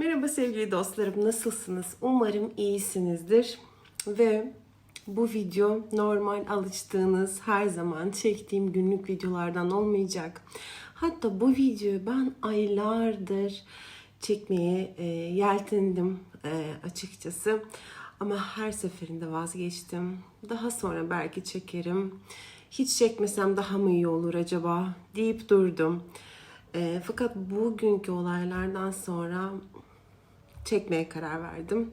Merhaba sevgili dostlarım, nasılsınız? Umarım iyisinizdir. Ve bu video normal alıştığınız, her zaman çektiğim günlük videolardan olmayacak. Hatta bu videoyu ben aylardır çekmeye e, yeltendim e, açıkçası. Ama her seferinde vazgeçtim. Daha sonra belki çekerim. Hiç çekmesem daha mı iyi olur acaba deyip durdum. E, fakat bugünkü olaylardan sonra çekmeye karar verdim.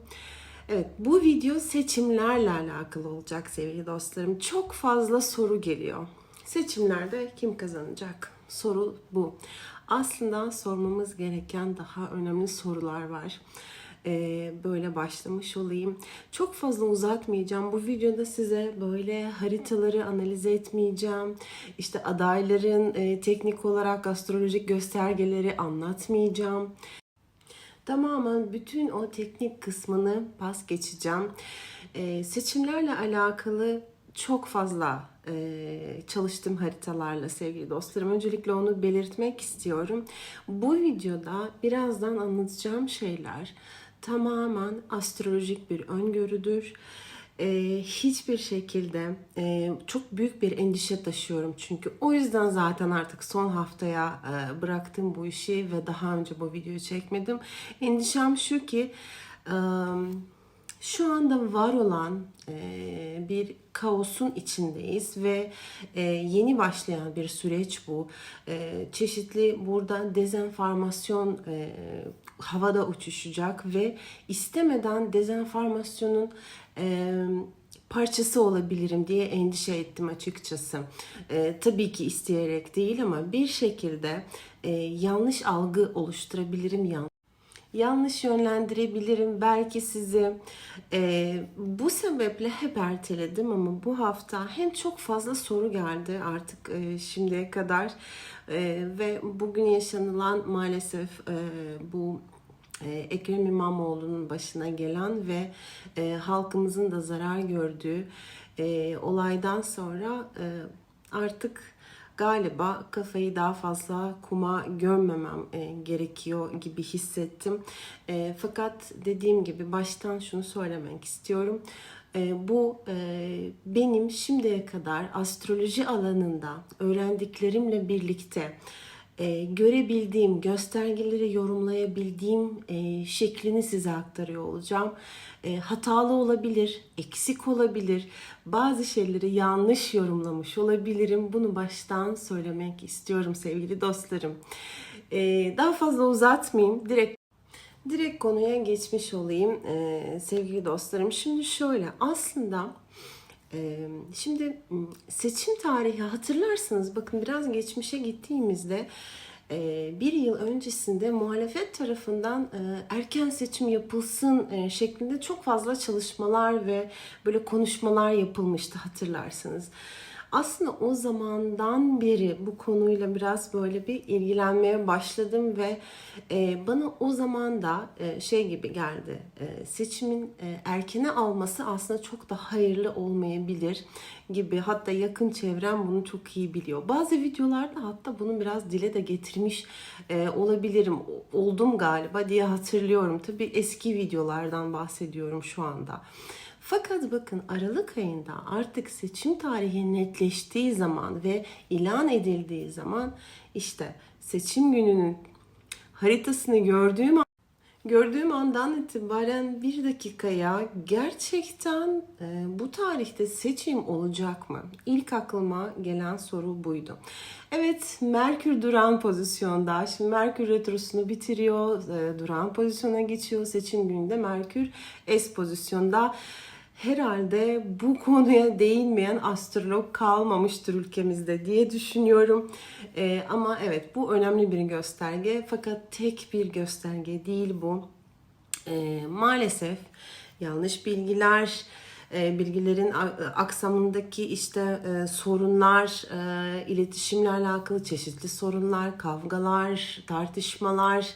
Evet, bu video seçimlerle alakalı olacak sevgili dostlarım. Çok fazla soru geliyor. Seçimlerde kim kazanacak? Soru bu. Aslında sormamız gereken daha önemli sorular var. Ee, böyle başlamış olayım. Çok fazla uzatmayacağım. Bu videoda size böyle haritaları analiz etmeyeceğim. İşte adayların e, teknik olarak astrolojik göstergeleri anlatmayacağım. Tamamen bütün o teknik kısmını pas geçeceğim. Ee, seçimlerle alakalı çok fazla e, çalıştım haritalarla sevgili dostlarım. Öncelikle onu belirtmek istiyorum. Bu videoda birazdan anlatacağım şeyler tamamen astrolojik bir öngörüdür. Ee, hiçbir şekilde e, çok büyük bir endişe taşıyorum çünkü o yüzden zaten artık son haftaya e, bıraktım bu işi ve daha önce bu videoyu çekmedim. Endişem şu ki e, şu anda var olan e, bir kaosun içindeyiz ve e, yeni başlayan bir süreç bu. E, çeşitli burada dezenformasyon e, havada uçuşacak ve istemeden dezenformasyonun e, parçası olabilirim diye endişe ettim açıkçası. E, tabii ki isteyerek değil ama bir şekilde e, yanlış algı oluşturabilirim, yanlış yanlış yönlendirebilirim. Belki sizi e, bu sebeple hep erteledim ama bu hafta hem çok fazla soru geldi artık e, şimdiye kadar e, ve bugün yaşanılan maalesef e, bu e, Ekrem İmamoğlu'nun başına gelen ve e, halkımızın da zarar gördüğü e, olaydan sonra e, artık galiba kafayı daha fazla kuma gömmemem e, gerekiyor gibi hissettim. E, fakat dediğim gibi baştan şunu söylemek istiyorum. E, bu e, benim şimdiye kadar astroloji alanında öğrendiklerimle birlikte e, görebildiğim, göstergeleri yorumlayabildiğim e, şeklini size aktarıyor olacağım. E, hatalı olabilir, eksik olabilir, bazı şeyleri yanlış yorumlamış olabilirim. Bunu baştan söylemek istiyorum sevgili dostlarım. E, daha fazla uzatmayayım, direkt direkt konuya geçmiş olayım e, sevgili dostlarım. Şimdi şöyle, aslında Şimdi seçim tarihi hatırlarsınız bakın biraz geçmişe gittiğimizde bir yıl öncesinde muhalefet tarafından erken seçim yapılsın şeklinde çok fazla çalışmalar ve böyle konuşmalar yapılmıştı hatırlarsınız. Aslında o zamandan beri bu konuyla biraz böyle bir ilgilenmeye başladım ve e, bana o zaman da e, şey gibi geldi. E, seçimin e, erkene alması aslında çok da hayırlı olmayabilir gibi. Hatta yakın çevrem bunu çok iyi biliyor. Bazı videolarda hatta bunu biraz dile de getirmiş olabilirim. Oldum galiba diye hatırlıyorum. Tabii eski videolardan bahsediyorum şu anda. Fakat bakın Aralık ayında artık seçim tarihi netleştiği zaman ve ilan edildiği zaman işte seçim gününün haritasını gördüğüm gördüğüm andan itibaren bir dakikaya gerçekten e, bu tarihte seçim olacak mı? İlk aklıma gelen soru buydu. Evet Merkür duran pozisyonda. Şimdi Merkür retrosunu bitiriyor. E, duran pozisyona geçiyor. Seçim gününde Merkür S pozisyonda herhalde bu konuya değinmeyen astrolog kalmamıştır ülkemizde diye düşünüyorum. Ee, ama evet bu önemli bir gösterge fakat tek bir gösterge değil bu. Ee, maalesef yanlış bilgiler, e, bilgilerin aksamındaki işte e, sorunlar, e, iletişimle alakalı çeşitli sorunlar, kavgalar, tartışmalar,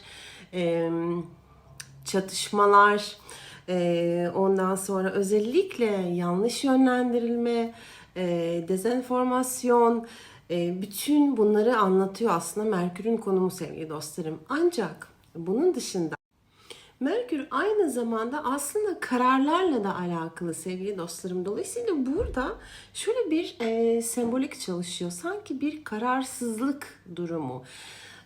çatışmalar, e, ondan sonra özellikle yanlış yönlendirilme, e, dezenformasyon, e, bütün bunları anlatıyor aslında Merkür'ün konumu sevgili dostlarım. Ancak bunun dışında Merkür aynı zamanda aslında kararlarla da alakalı sevgili dostlarım. Dolayısıyla burada şöyle bir e, sembolik çalışıyor. Sanki bir kararsızlık durumu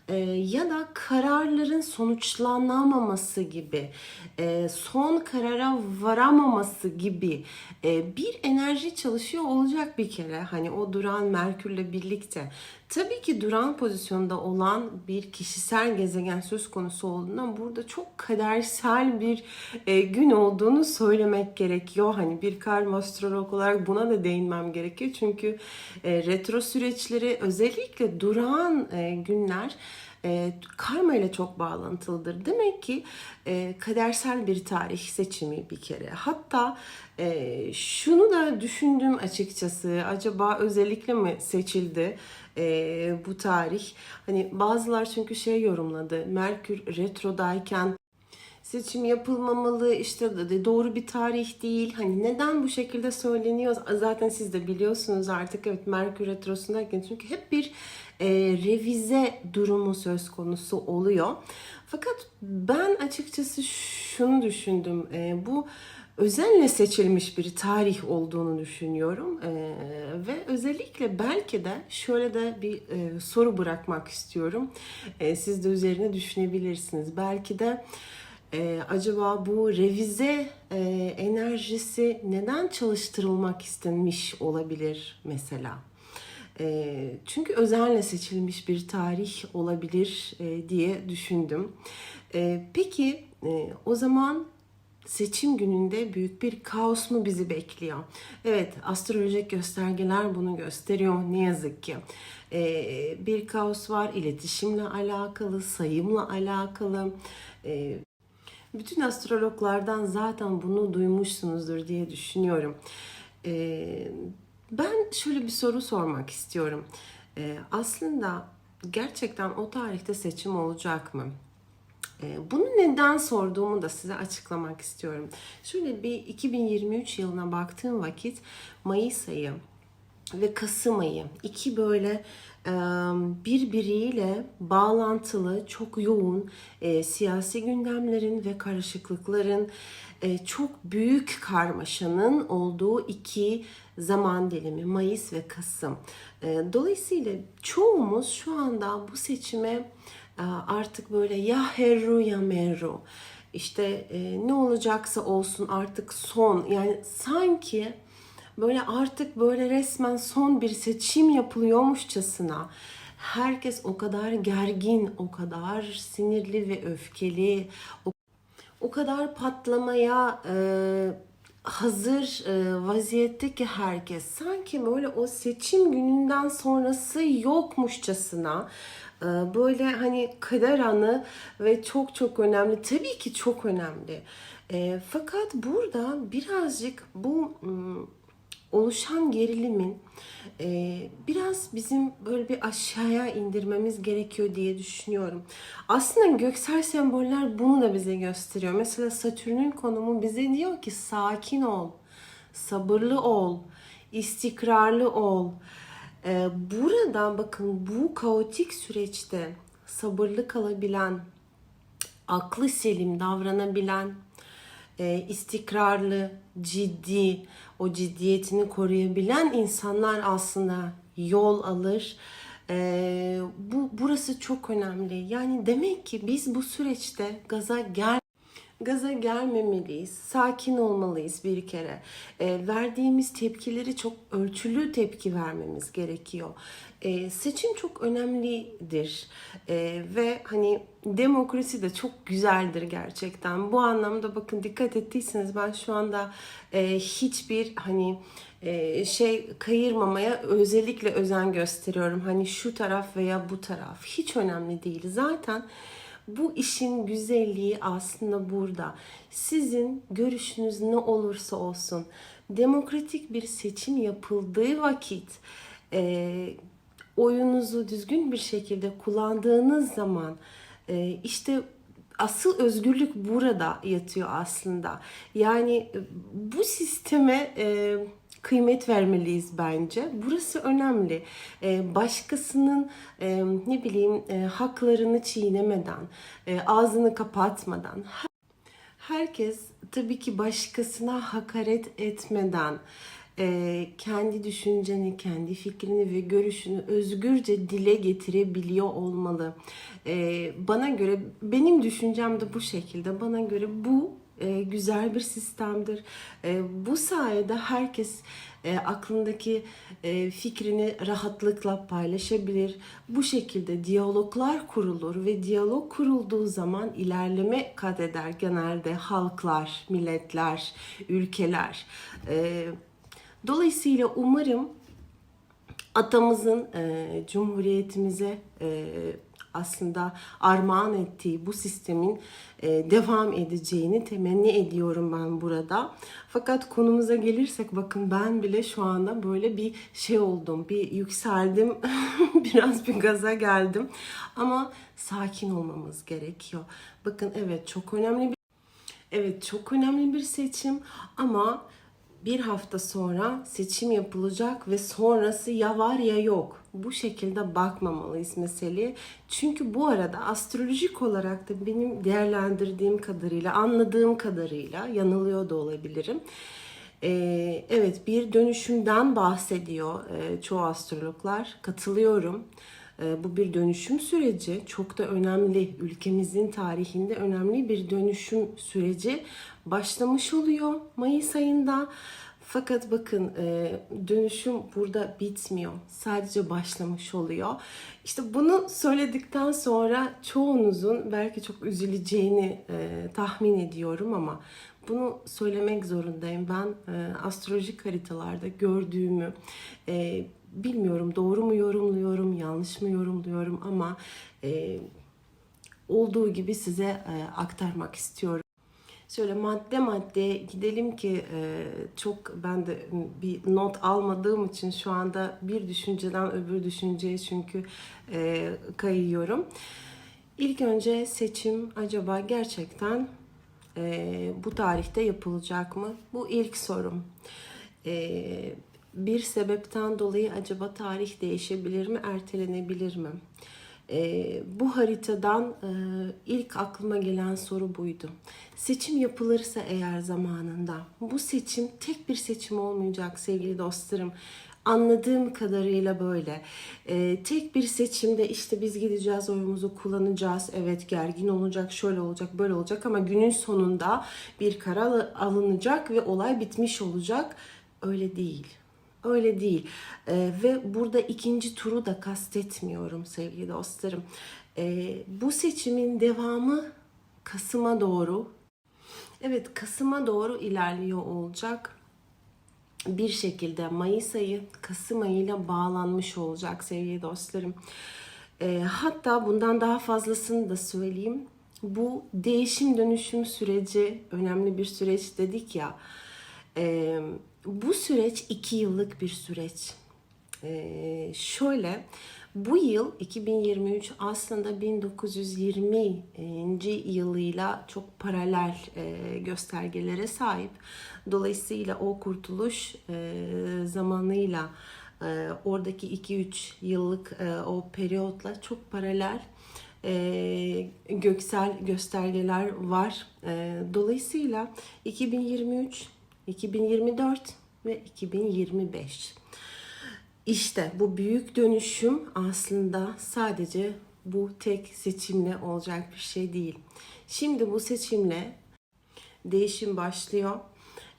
e, ya da kararların sonuçlanamaması gibi, e, son karara varamaması gibi e, bir enerji çalışıyor olacak bir kere. Hani o duran Merkürle birlikte. Tabii ki duran pozisyonda olan bir kişisel gezegen söz konusu olduğundan burada çok kadersel bir e, gün olduğunu söylemek gerekiyor. Hani bir karma astrolog olarak buna da değinmem gerekiyor. Çünkü e, retro süreçleri özellikle duran e, günler e, karma ile çok bağlantılıdır. Demek ki e, kadersel bir tarih seçimi bir kere. Hatta e, şunu da düşündüm açıkçası. Acaba özellikle mi seçildi e, bu tarih? Hani bazılar çünkü şey yorumladı. Merkür retrodayken seçim yapılmamalı işte doğru bir tarih değil hani neden bu şekilde söyleniyor zaten siz de biliyorsunuz artık evet Merkür Retrosu'ndayken çünkü hep bir e, revize durumu söz konusu oluyor. Fakat ben açıkçası şunu düşündüm e, bu özenle seçilmiş bir tarih olduğunu düşünüyorum E, ve özellikle belki de şöyle de bir e, soru bırakmak istiyorum. E, siz de üzerine düşünebilirsiniz. Belki de ee, acaba bu revize e, enerjisi neden çalıştırılmak istenmiş olabilir mesela? Ee, çünkü özenle seçilmiş bir tarih olabilir e, diye düşündüm. Ee, peki e, o zaman seçim gününde büyük bir kaos mu bizi bekliyor? Evet, astrolojik göstergeler bunu gösteriyor ne yazık ki. Ee, bir kaos var iletişimle alakalı, sayımla alakalı. Ee, bütün astrologlardan zaten bunu duymuşsunuzdur diye düşünüyorum. Ee, ben şöyle bir soru sormak istiyorum. Ee, aslında gerçekten o tarihte seçim olacak mı? Ee, Bunu neden sorduğumu da size açıklamak istiyorum. Şöyle bir 2023 yılına baktığım vakit Mayıs ayı ve Kasım ayı iki böyle birbiriyle bağlantılı çok yoğun e, siyasi gündemlerin ve karışıklıkların e, çok büyük karmaşanın olduğu iki zaman dilimi Mayıs ve Kasım. E, Dolayısıyla çoğumuz şu anda bu seçime e, artık böyle ya herru ya merru işte e, ne olacaksa olsun artık son yani sanki böyle artık böyle resmen son bir seçim yapılıyormuşçasına herkes o kadar gergin, o kadar sinirli ve öfkeli, o, o kadar patlamaya e, hazır e, vaziyette ki herkes. Sanki böyle o seçim gününden sonrası yokmuşçasına e, böyle hani kader anı ve çok çok önemli tabii ki çok önemli. E, fakat burada birazcık bu ım, oluşan gerilimin e, biraz bizim böyle bir aşağıya indirmemiz gerekiyor diye düşünüyorum. Aslında göksel semboller bunu da bize gösteriyor. Mesela Satürn'ün konumu bize diyor ki sakin ol, sabırlı ol, istikrarlı ol. E, burada bakın bu kaotik süreçte sabırlı kalabilen, aklı selim davranabilen, e, istikrarlı, ciddi, o ciddiyetini koruyabilen insanlar aslında yol alır. E, bu burası çok önemli. Yani demek ki biz bu süreçte gaza gel gaza gelmemeliyiz. Sakin olmalıyız bir kere. E, verdiğimiz tepkileri çok ölçülü tepki vermemiz gerekiyor. E, seçim çok önemlidir. E, ve hani demokrasi de çok güzeldir gerçekten. Bu anlamda bakın dikkat ettiyseniz ben şu anda e, hiçbir hani e, şey kayırmamaya özellikle özen gösteriyorum. Hani şu taraf veya bu taraf hiç önemli değil. Zaten bu işin güzelliği aslında burada. Sizin görüşünüz ne olursa olsun demokratik bir seçim yapıldığı vakit e, oyunuzu düzgün bir şekilde kullandığınız zaman e, işte asıl özgürlük burada yatıyor aslında. Yani e, bu sisteme e, kıymet vermeliyiz bence. Burası önemli. E, başkasının e, ne bileyim e, haklarını çiğnemeden, e, ağzını kapatmadan herkes tabii ki başkasına hakaret etmeden e, kendi düşünceni, kendi fikrini ve görüşünü özgürce dile getirebiliyor olmalı. E, bana göre benim düşüncem de bu şekilde. Bana göre bu e, güzel bir sistemdir. E, bu sayede herkes e, aklındaki e, fikrini rahatlıkla paylaşabilir. Bu şekilde diyaloglar kurulur ve diyalog kurulduğu zaman ilerleme kat eder genelde halklar, milletler, ülkeler. E, dolayısıyla umarım atamızın e, cumhuriyetimize e, aslında armağan ettiği bu sistemin e, devam edeceğini temenni ediyorum ben burada. Fakat konumuza gelirsek bakın ben bile şu anda böyle bir şey oldum. Bir yükseldim. Biraz bir gaza geldim. Ama sakin olmamız gerekiyor. Bakın evet çok önemli bir Evet çok önemli bir seçim ama bir hafta sonra seçim yapılacak ve sonrası ya var ya yok. Bu şekilde bakmamalıyız meseleye. Çünkü bu arada astrolojik olarak da benim değerlendirdiğim kadarıyla, anladığım kadarıyla yanılıyor da olabilirim. Ee, evet bir dönüşümden bahsediyor e, çoğu astrologlar. Katılıyorum. E, bu bir dönüşüm süreci. Çok da önemli. Ülkemizin tarihinde önemli bir dönüşüm süreci başlamış oluyor Mayıs ayında. Fakat bakın e, dönüşüm burada bitmiyor. Sadece başlamış oluyor. İşte bunu söyledikten sonra çoğunuzun belki çok üzüleceğini e, tahmin ediyorum ama bunu söylemek zorundayım. Ben e, astrolojik haritalarda gördüğümü e, bilmiyorum doğru mu yorumluyorum, yanlış mı yorumluyorum ama e, olduğu gibi size e, aktarmak istiyorum. Şöyle madde madde gidelim ki e, çok ben de bir not almadığım için şu anda bir düşünceden öbür düşünceye çünkü e, kayıyorum. İlk önce seçim acaba gerçekten e, bu tarihte yapılacak mı? Bu ilk sorum. E, bir sebepten dolayı acaba tarih değişebilir mi, ertelenebilir mi? E, bu haritadan e, ilk aklıma gelen soru buydu. Seçim yapılırsa eğer zamanında, bu seçim tek bir seçim olmayacak sevgili dostlarım. Anladığım kadarıyla böyle. E, tek bir seçimde işte biz gideceğiz oyumuzu kullanacağız. Evet gergin olacak, şöyle olacak, böyle olacak ama günün sonunda bir karar alınacak ve olay bitmiş olacak. Öyle değil. Öyle değil. Ee, ve burada ikinci turu da kastetmiyorum sevgili dostlarım. Ee, bu seçimin devamı Kasım'a doğru. Evet Kasım'a doğru ilerliyor olacak. Bir şekilde Mayıs ayı Kasım ayıyla bağlanmış olacak sevgili dostlarım. Ee, hatta bundan daha fazlasını da söyleyeyim. Bu değişim dönüşüm süreci önemli bir süreç dedik ya. Eee bu süreç iki yıllık bir süreç. Ee, şöyle bu yıl 2023 aslında 1920. yılıyla çok paralel e, göstergelere sahip. Dolayısıyla o kurtuluş e, zamanıyla e, oradaki 2-3 yıllık e, o periyotla çok paralel e, göksel göstergeler var. E, dolayısıyla 2023 2024 ve 2025. İşte bu büyük dönüşüm aslında sadece bu tek seçimle olacak bir şey değil. Şimdi bu seçimle değişim başlıyor.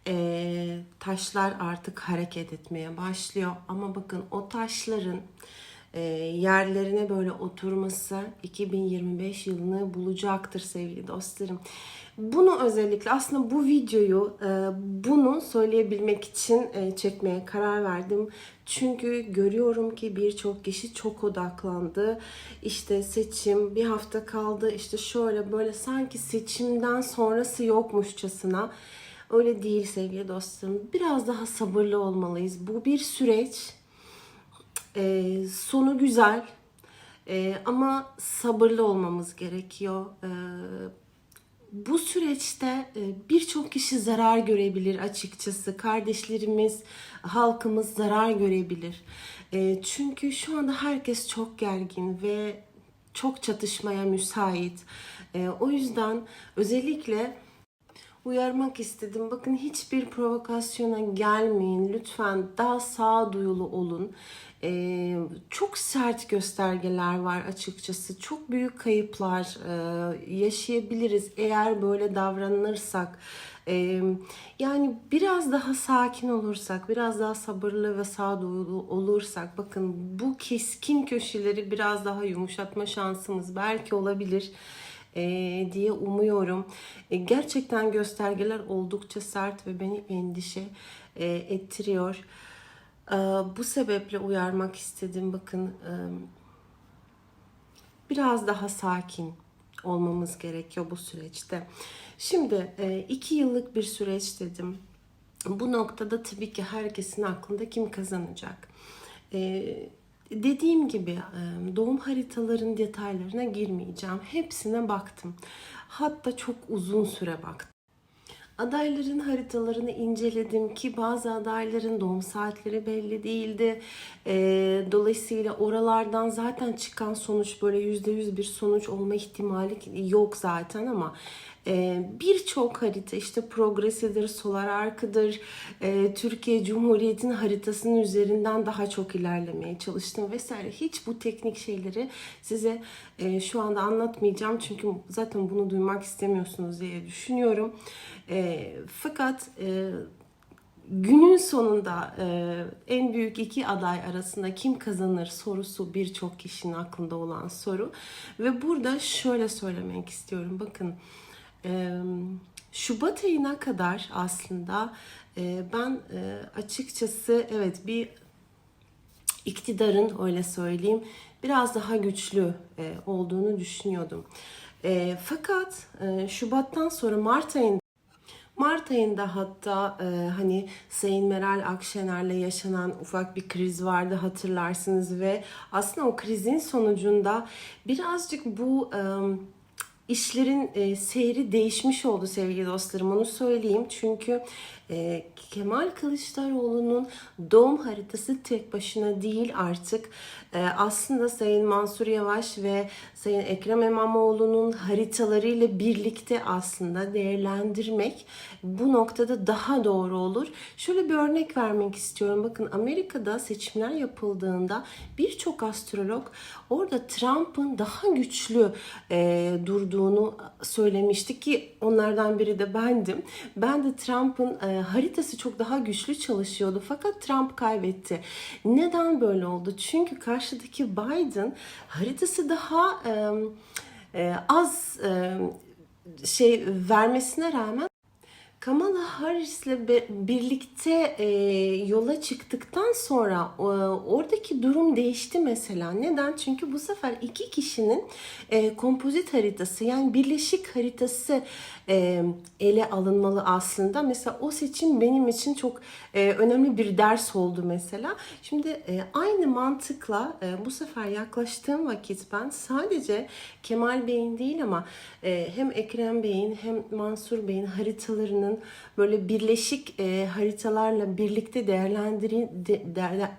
Ee, taşlar artık hareket etmeye başlıyor. Ama bakın o taşların e, yerlerine böyle oturması 2025 yılını bulacaktır sevgili dostlarım. Bunu özellikle aslında bu videoyu e, bunu söyleyebilmek için e, çekmeye karar verdim. Çünkü görüyorum ki birçok kişi çok odaklandı. İşte seçim bir hafta kaldı işte şöyle böyle sanki seçimden sonrası yokmuşçasına. Öyle değil sevgili dostlarım. Biraz daha sabırlı olmalıyız. Bu bir süreç. E, sonu güzel. ama sabırlı olmamız gerekiyor. E, bu süreçte e, birçok kişi zarar görebilir açıkçası. Kardeşlerimiz, halkımız zarar görebilir. E, çünkü şu anda herkes çok gergin ve çok çatışmaya müsait. E, o yüzden özellikle uyarmak istedim. Bakın hiçbir provokasyona gelmeyin. Lütfen daha sağduyulu olun. Ee, çok sert göstergeler var açıkçası. Çok büyük kayıplar e, yaşayabiliriz eğer böyle davranırsak. Ee, yani biraz daha sakin olursak, biraz daha sabırlı ve sağduyulu olursak, bakın bu keskin köşeleri biraz daha yumuşatma şansımız belki olabilir e, diye umuyorum. E, gerçekten göstergeler oldukça sert ve beni endişe e, ettiriyor. Bu sebeple uyarmak istedim. Bakın biraz daha sakin olmamız gerekiyor bu süreçte. Şimdi iki yıllık bir süreç dedim. Bu noktada tabii ki herkesin aklında kim kazanacak? Dediğim gibi doğum haritaların detaylarına girmeyeceğim. Hepsine baktım. Hatta çok uzun süre baktım. Adayların haritalarını inceledim ki bazı adayların doğum saatleri belli değildi. Dolayısıyla oralardan zaten çıkan sonuç böyle yüzde yüz bir sonuç olma ihtimali yok zaten ama birçok harita işte progresidir, solar arkıdır, e, Türkiye Cumhuriyeti'nin haritasının üzerinden daha çok ilerlemeye çalıştım vesaire. Hiç bu teknik şeyleri size e, şu anda anlatmayacağım çünkü zaten bunu duymak istemiyorsunuz diye düşünüyorum. E, fakat e, günün sonunda e, en büyük iki aday arasında kim kazanır sorusu birçok kişinin aklında olan soru ve burada şöyle söylemek istiyorum. Bakın Şubat ayına kadar aslında e, ben e, açıkçası evet bir iktidarın öyle söyleyeyim biraz daha güçlü e, olduğunu düşünüyordum. Fakat Şubat'tan sonra Mart ayında Mart ayında hatta e, hani Sayın Meral Akşener'le yaşanan ufak bir kriz vardı hatırlarsınız ve aslında o krizin sonucunda birazcık bu e, işlerin e, seyri değişmiş oldu sevgili dostlarım onu söyleyeyim. Çünkü e, Kemal Kılıçdaroğlu'nun doğum haritası tek başına değil artık. E, aslında Sayın Mansur Yavaş ve Sayın Ekrem İmamoğlu'nun haritalarıyla birlikte aslında değerlendirmek bu noktada daha doğru olur. Şöyle bir örnek vermek istiyorum. Bakın Amerika'da seçimler yapıldığında birçok astrolog orada Trump'ın daha güçlü e, durduğunu söylemişti ki onlardan biri de bendim. Ben de Trump'ın e, haritası çok daha güçlü çalışıyordu fakat Trump kaybetti. Neden böyle oldu? Çünkü karşıdaki Biden haritası daha e, e, az e, şey vermesine rağmen Kamala Harris'le birlikte e, yola çıktıktan sonra e, oradaki durum değişti mesela. Neden? Çünkü bu sefer iki kişinin e, kompozit haritası yani birleşik haritası e, ele alınmalı aslında. Mesela o seçim benim için çok e, önemli bir ders oldu mesela. Şimdi e, aynı mantıkla e, bu sefer yaklaştığım vakit ben sadece Kemal Bey'in değil ama e, hem Ekrem Bey'in hem Mansur Bey'in haritalarının böyle birleşik e, haritalarla birlikte değerlendireyim, de,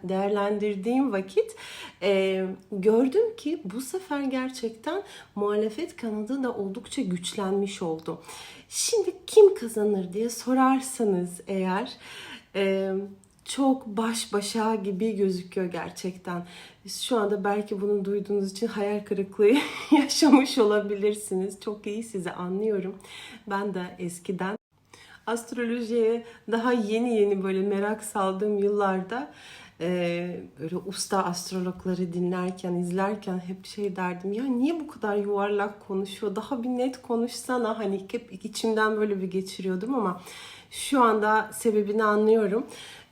değerlendirdiğim vakit e, gördüm ki bu sefer gerçekten muhalefet kanadı da oldukça güçlenmiş oldu. Şimdi kim kazanır diye sorarsanız eğer e, çok baş başa gibi gözüküyor gerçekten. Şu anda belki bunu duyduğunuz için hayal kırıklığı yaşamış olabilirsiniz. Çok iyi sizi anlıyorum. Ben de eskiden astrolojiye daha yeni yeni böyle merak saldığım yıllarda e, böyle usta astrologları dinlerken, izlerken hep şey derdim ya niye bu kadar yuvarlak konuşuyor? Daha bir net konuşsana hani hep içimden böyle bir geçiriyordum ama şu anda sebebini anlıyorum.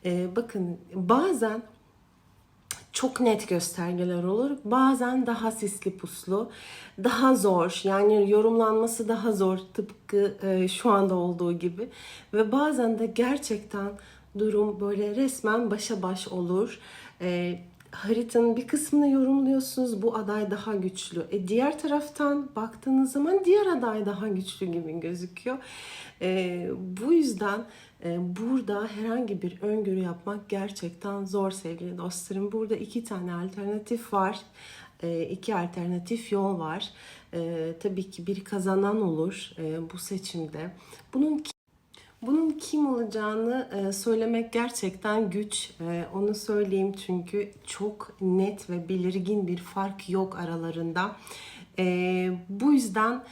E, bakın bazen çok net göstergeler olur. Bazen daha sisli puslu, daha zor. Yani yorumlanması daha zor tıpkı e, şu anda olduğu gibi. Ve bazen de gerçekten durum böyle resmen başa baş olur. E, haritanın bir kısmını yorumluyorsunuz. Bu aday daha güçlü. E, diğer taraftan baktığınız zaman diğer aday daha güçlü gibi gözüküyor. E, bu yüzden burada herhangi bir öngörü yapmak gerçekten zor sevgili dostlarım. Burada iki tane alternatif var. E, iki alternatif yol var. E, tabii ki bir kazanan olur e, bu seçimde. Bunun Bunun kim olacağını e, söylemek gerçekten güç. Onu söyleyeyim çünkü çok net ve belirgin bir fark yok aralarında. Bu yüzden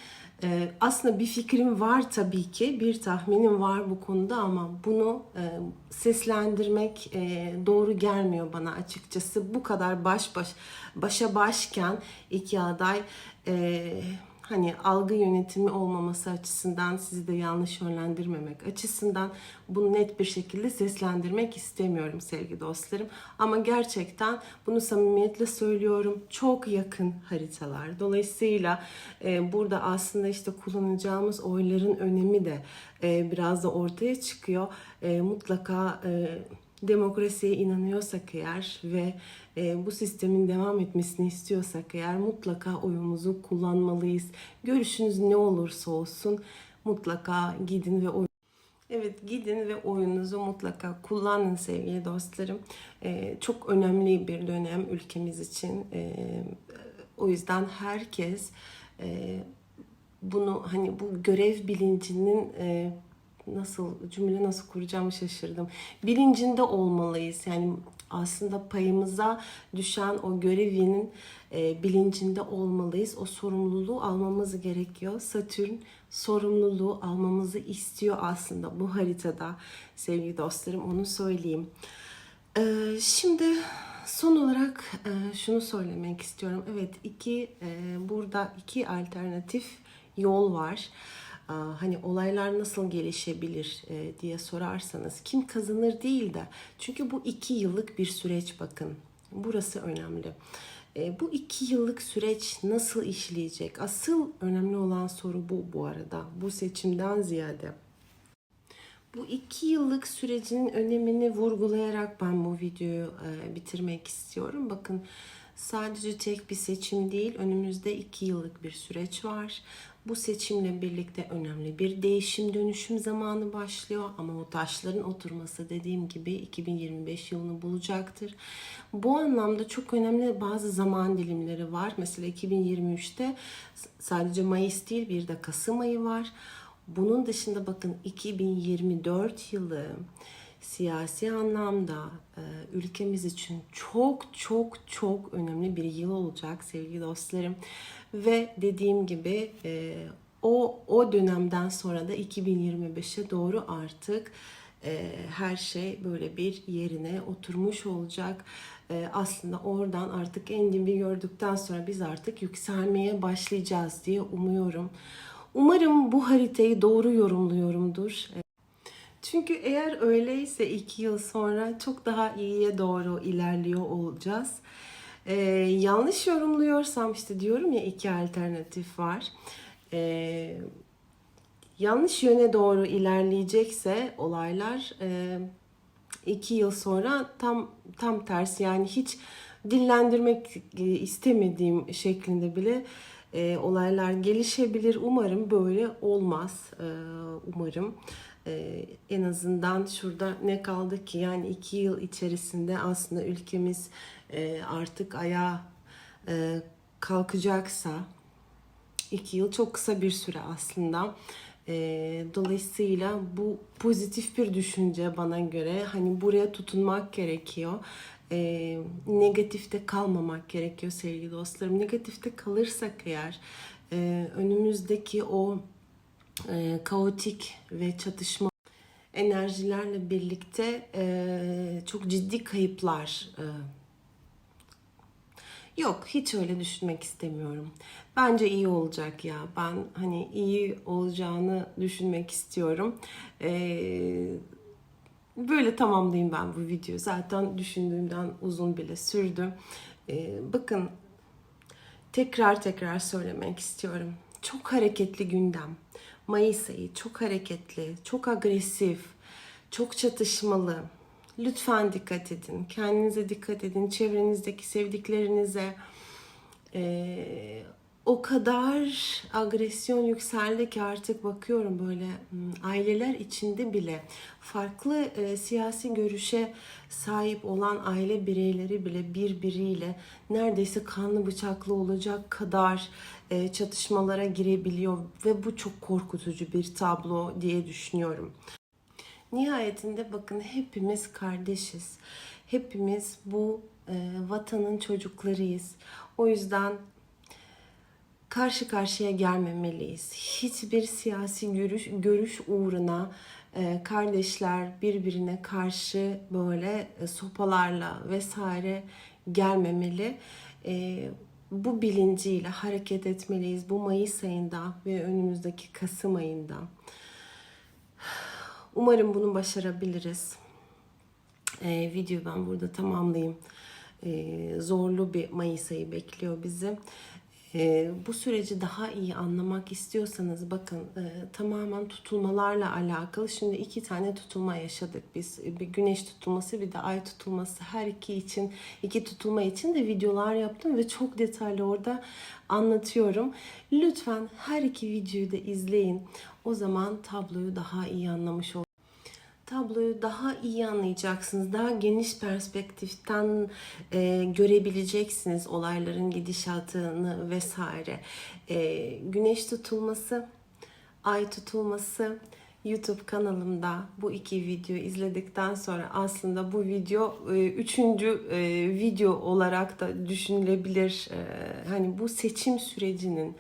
e, aslında bir fikrim var tabii ki, bir tahminim var bu konuda ama bunu e, seslendirmek e, doğru gelmiyor bana açıkçası. Bu kadar baş baş başa başken iki aday e, hani algı yönetimi olmaması açısından sizi de yanlış yönlendirmemek açısından bunu net bir şekilde seslendirmek istemiyorum sevgili dostlarım. Ama gerçekten bunu samimiyetle söylüyorum. Çok yakın haritalar. Dolayısıyla e, burada aslında işte kullanacağımız oyların önemi de e, biraz da ortaya çıkıyor. E, mutlaka e, demokrasiye inanıyorsak eğer ve e, bu sistemin devam etmesini istiyorsak eğer mutlaka oyumuzu kullanmalıyız. Görüşünüz ne olursa olsun mutlaka gidin ve oy Evet gidin ve oyunuzu mutlaka kullanın sevgili dostlarım. E, çok önemli bir dönem ülkemiz için. E, o yüzden herkes e, bunu hani bu görev bilincinin e, nasıl cümle nasıl kuracağımı şaşırdım. Bilincinde olmalıyız. Yani aslında payımıza düşen o görevinin e, bilincinde olmalıyız. O sorumluluğu almamız gerekiyor. Satürn sorumluluğu almamızı istiyor aslında bu haritada sevgili dostlarım onu söyleyeyim. E, şimdi son olarak e, şunu söylemek istiyorum. Evet iki e, burada iki alternatif yol var. Hani olaylar nasıl gelişebilir e, diye sorarsanız kim kazanır değil de çünkü bu iki yıllık bir süreç bakın burası önemli. E, bu iki yıllık süreç nasıl işleyecek? Asıl önemli olan soru bu bu arada. Bu seçimden ziyade. Bu iki yıllık sürecin önemini vurgulayarak ben bu videoyu e, bitirmek istiyorum. Bakın sadece tek bir seçim değil, önümüzde iki yıllık bir süreç var. Bu seçimle birlikte önemli bir değişim dönüşüm zamanı başlıyor ama o taşların oturması dediğim gibi 2025 yılını bulacaktır. Bu anlamda çok önemli bazı zaman dilimleri var. Mesela 2023'te sadece Mayıs değil bir de Kasım ayı var. Bunun dışında bakın 2024 yılı siyasi anlamda e, ülkemiz için çok çok çok önemli bir yıl olacak sevgili dostlarım. Ve dediğim gibi e, o o dönemden sonra da 2025'e doğru artık e, her şey böyle bir yerine oturmuş olacak. Aslında oradan artık en dibi gördükten sonra biz artık yükselmeye başlayacağız diye umuyorum. Umarım bu haritayı doğru yorumluyorumdur. Çünkü eğer öyleyse iki yıl sonra çok daha iyiye doğru ilerliyor olacağız. Ee, yanlış yorumluyorsam işte diyorum ya iki alternatif var. Ee, yanlış yöne doğru ilerleyecekse olaylar e, iki yıl sonra tam tam tersi yani hiç dillendirmek istemediğim şeklinde bile e, olaylar gelişebilir. Umarım böyle olmaz. E, umarım. Ee, en azından şurada ne kaldı ki yani iki yıl içerisinde aslında ülkemiz e, artık ayağa e, kalkacaksa iki yıl çok kısa bir süre aslında. E, dolayısıyla bu pozitif bir düşünce bana göre hani buraya tutunmak gerekiyor. E, negatifte kalmamak gerekiyor sevgili dostlarım. Negatifte kalırsak eğer e, önümüzdeki o e, kaotik ve çatışma enerjilerle birlikte e, çok ciddi kayıplar e, yok hiç öyle düşünmek istemiyorum. Bence iyi olacak ya. Ben hani iyi olacağını düşünmek istiyorum. E, böyle tamamlayayım ben bu videoyu. Zaten düşündüğümden uzun bile sürdü. E, bakın tekrar tekrar söylemek istiyorum. Çok hareketli gündem Mayıs ayı çok hareketli, çok agresif, çok çatışmalı. Lütfen dikkat edin. Kendinize dikkat edin. Çevrenizdeki sevdiklerinize. Ee, o kadar agresyon yükseldi ki artık bakıyorum böyle hmm, aileler içinde bile farklı e, siyasi görüşe sahip olan aile bireyleri bile birbiriyle neredeyse kanlı bıçaklı olacak kadar e, çatışmalara girebiliyor ve bu çok korkutucu bir tablo diye düşünüyorum. Nihayetinde bakın hepimiz kardeşiz. Hepimiz bu e, vatanın çocuklarıyız. O yüzden karşı karşıya gelmemeliyiz. Hiçbir siyasi görüş, görüş uğruna e, kardeşler birbirine karşı böyle e, sopalarla vesaire gelmemeli. E, bu bilinciyle hareket etmeliyiz. Bu Mayıs ayında ve önümüzdeki Kasım ayında. Umarım bunu başarabiliriz. Ee, videoyu ben burada tamamlayayım. Ee, zorlu bir Mayıs ayı bekliyor bizi. Ee, bu süreci daha iyi anlamak istiyorsanız bakın e, tamamen tutulmalarla alakalı. Şimdi iki tane tutulma yaşadık biz. Bir güneş tutulması bir de ay tutulması. Her iki için iki tutulma için de videolar yaptım ve çok detaylı orada anlatıyorum. Lütfen her iki videoyu da izleyin. O zaman tabloyu daha iyi anlamış olursunuz tabloyu daha iyi anlayacaksınız. Daha geniş perspektiften e, görebileceksiniz olayların gidişatını vesaire. E, güneş tutulması, ay tutulması YouTube kanalımda bu iki video izledikten sonra aslında bu video e, üçüncü e, video olarak da düşünülebilir. E, hani bu seçim sürecinin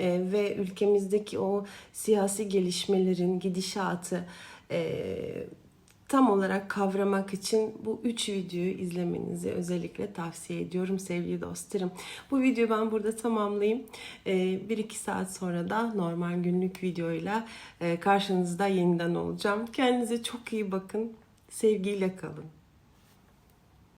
e, ve ülkemizdeki o siyasi gelişmelerin gidişatı e, tam olarak kavramak için bu üç videoyu izlemenizi özellikle tavsiye ediyorum sevgili dostlarım. Bu videoyu ben burada tamamlayayım. E, bir iki saat sonra da normal günlük videoyla e, karşınızda yeniden olacağım. Kendinize çok iyi bakın. Sevgiyle kalın.